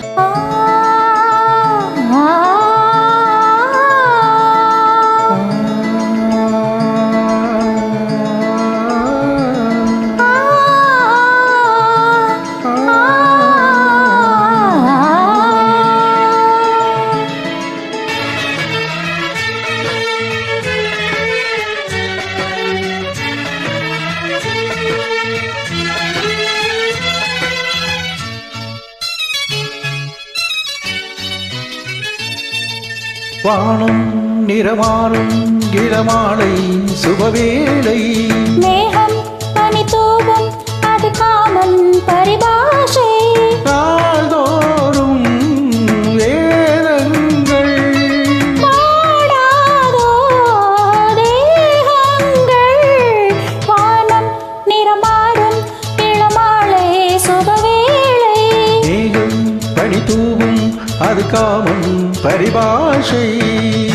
Oh. வானம் நிறமாறும் இளமாலை சுபவேளை. அது காமம் பரிபாஷை.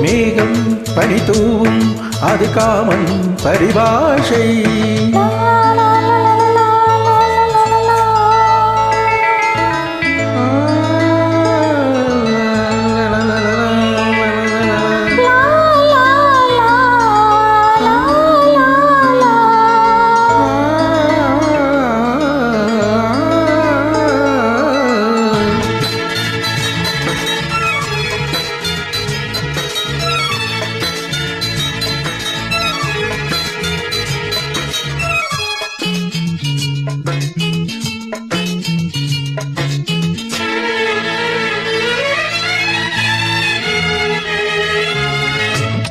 மேகம் பனி தூவும் அது காமன் பரிபாஷை.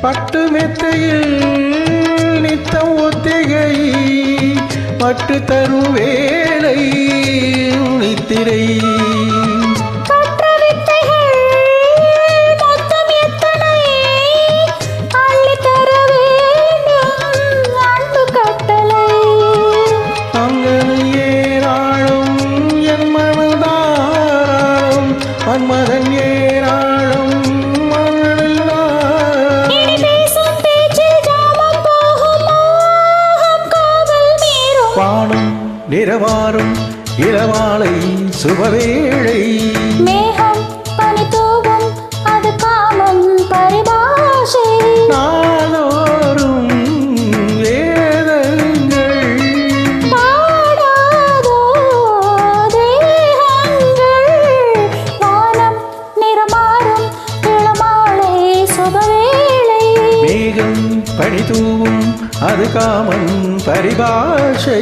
பட்டு மெத்தையில் நித்தம் ஒத்திகை பட்டு தரும் வேலை நித்திரை கற்ற நிறமாறும் இளமாலை சுபவேளை. மேகம் பனி தூவும் அது காமம் பரிபாஷை. நாளோறும் வேதங்கள். பாடாதோ தேகங்கள். வானம் நிறமாறும் இளமாலை சுபவேளை. மேகம் பனி தூவும் அது காமன் பரிபாஷை.